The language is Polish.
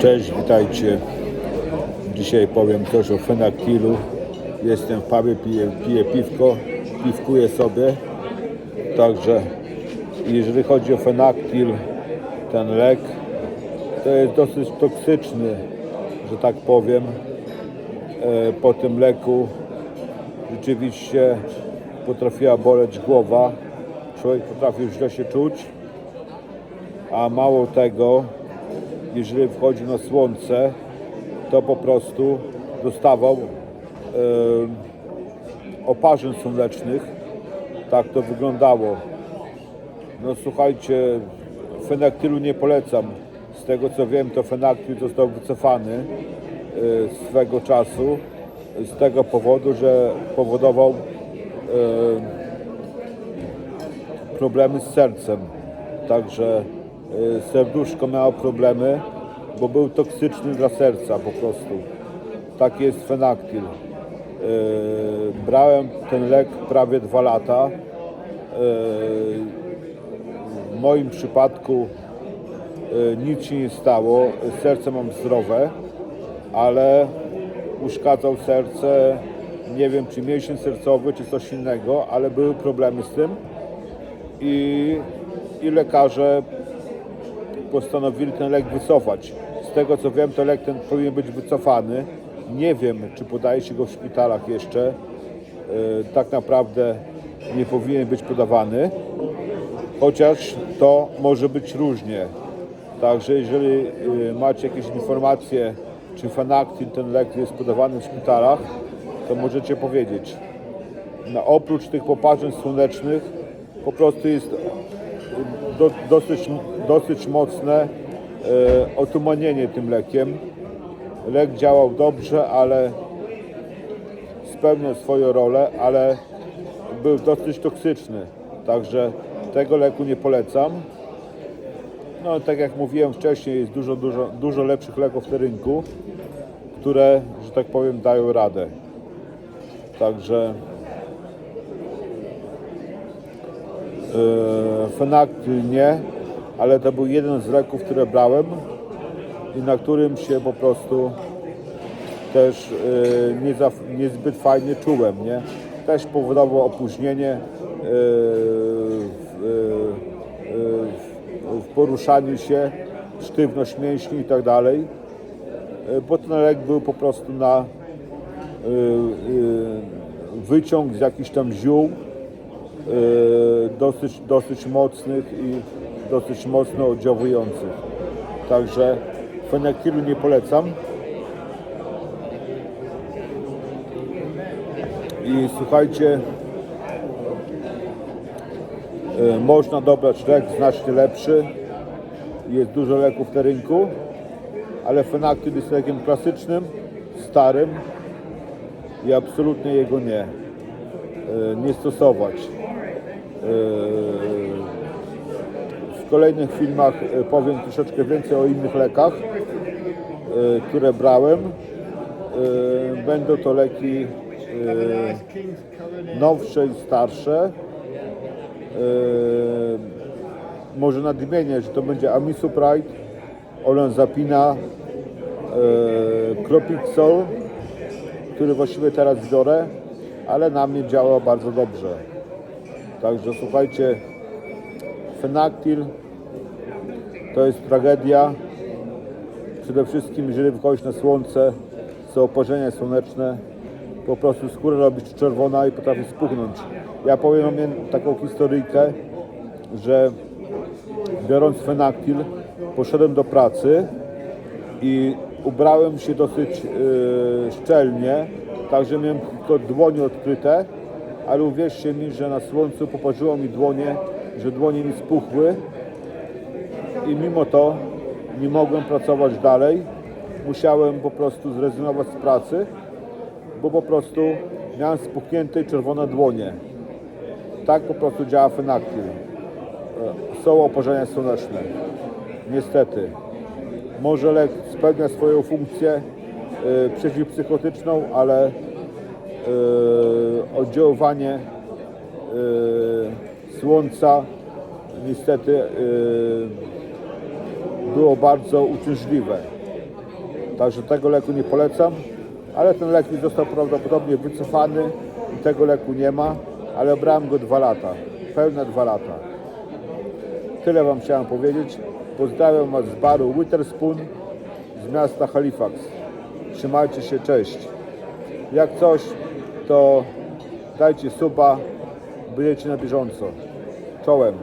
Cześć, witajcie. Dzisiaj powiem coś o fenaktilu. Jestem w pubie, piję, piję piwko, piwkuję sobie. Także jeżeli chodzi o fenaktil, ten lek, to jest dosyć toksyczny, że tak powiem. E, Po tym leku rzeczywiście potrafiła boleć głowa. Człowiek potrafił źle się czuć. A mało tego, jeżeli wchodzi na słońce, to po prostu dostawał e, oparzeń słonecznych. Tak to wyglądało. No słuchajcie, fenaktylu nie polecam. Z tego co wiem, to fenaktyl został wycofany e, swego czasu z tego powodu, że powodował e, problemy z sercem. Także serduszko miało problemy, bo był toksyczny dla serca po prostu. Taki jest fenaktil. Y, Brałem ten lek prawie dwa lata. Y, W moim przypadku y, nic się nie stało. Serce mam zdrowe, ale uszkadzał serce. Nie wiem, czy mięsień sercowy, czy coś innego, ale były problemy z tym i, i lekarze postanowili ten lek wycofać. Z tego co wiem, to lek ten powinien być wycofany. Nie wiem, czy podaje się go w szpitalach jeszcze. E, Tak naprawdę nie powinien być podawany, chociaż to może być różnie. Także jeżeli e, macie jakieś informacje, czy Fanactin, ten lek jest podawany w szpitalach, to możecie powiedzieć. No, oprócz tych poparzeń słonecznych po prostu jest do, dosyć, dosyć mocne e, otumanienie tym lekiem. Lek działał dobrze, ale spełniał swoją rolę, ale był dosyć toksyczny. Także tego leku nie polecam. No tak jak mówiłem wcześniej, jest dużo, dużo, dużo lepszych leków na rynku, które, że tak powiem, dają radę. Także e, Fenaktyl nie, ale to był jeden z leków, które brałem i na którym się po prostu też e, nie za, niezbyt fajnie czułem, nie? Też powodowało opóźnienie e, w, e, w, poruszaniu się, sztywność mięśni i tak dalej, E, bo ten lek był po prostu na wyciąg z jakichś tam ziół dosyć, dosyć mocnych i dosyć mocno oddziałujących. Także fenaktilu nie polecam. I słuchajcie, y, można dobrać lek znacznie lepszy. Jest dużo leków na rynku ale fenaktyl jest lekiem klasycznym, starym i absolutnie jego nie, e, nie stosować. E, W kolejnych filmach e, powiem troszeczkę więcej o innych lekach, e, które brałem. Będą to leki nowsze i starsze. Może nadmienię, że to będzie Amisupride, Olanzapina, Clopixol, który właściwie teraz biorę, ale na mnie działa bardzo dobrze. Także słuchajcie, Fenaktil to jest tragedia. Przede wszystkim, jeżeli wychodzisz na słońce, są oparzenia słoneczne, po prostu skóra robi się czerwona i potrafi spuchnąć. Ja powiem wam taką historyjkę, że biorąc fenaktil, poszedłem do pracy i ubrałem się dosyć yy, szczelnie, także miałem tylko dłonie odkryte, ale uwierzcie mi, że na słońcu poparzyło mi dłonie, że dłonie mi spuchły i mimo to nie mogłem pracować dalej. Musiałem po prostu zrezygnować z pracy, bo po prostu miałem spuchnięte czerwone dłonie. Tak po prostu działa fenaktil są oparzenia słoneczne. Niestety. Może lek spełnia swoją funkcję y, przeciwpsychotyczną, ale oddziaływanie y, słońca niestety y, było bardzo uciążliwe. Także tego leku nie polecam, ale ten lek mi został prawdopodobnie wycofany i tego leku nie ma, ale brałem go dwa lata, pełne dwa lata. Tyle Wam chciałem powiedzieć. Pozdrawiam Was z baru Witherspoon z miasta Halifax. Trzymajcie się, cześć. Jak coś, to dajcie suba, będziecie na bieżąco. Czołem.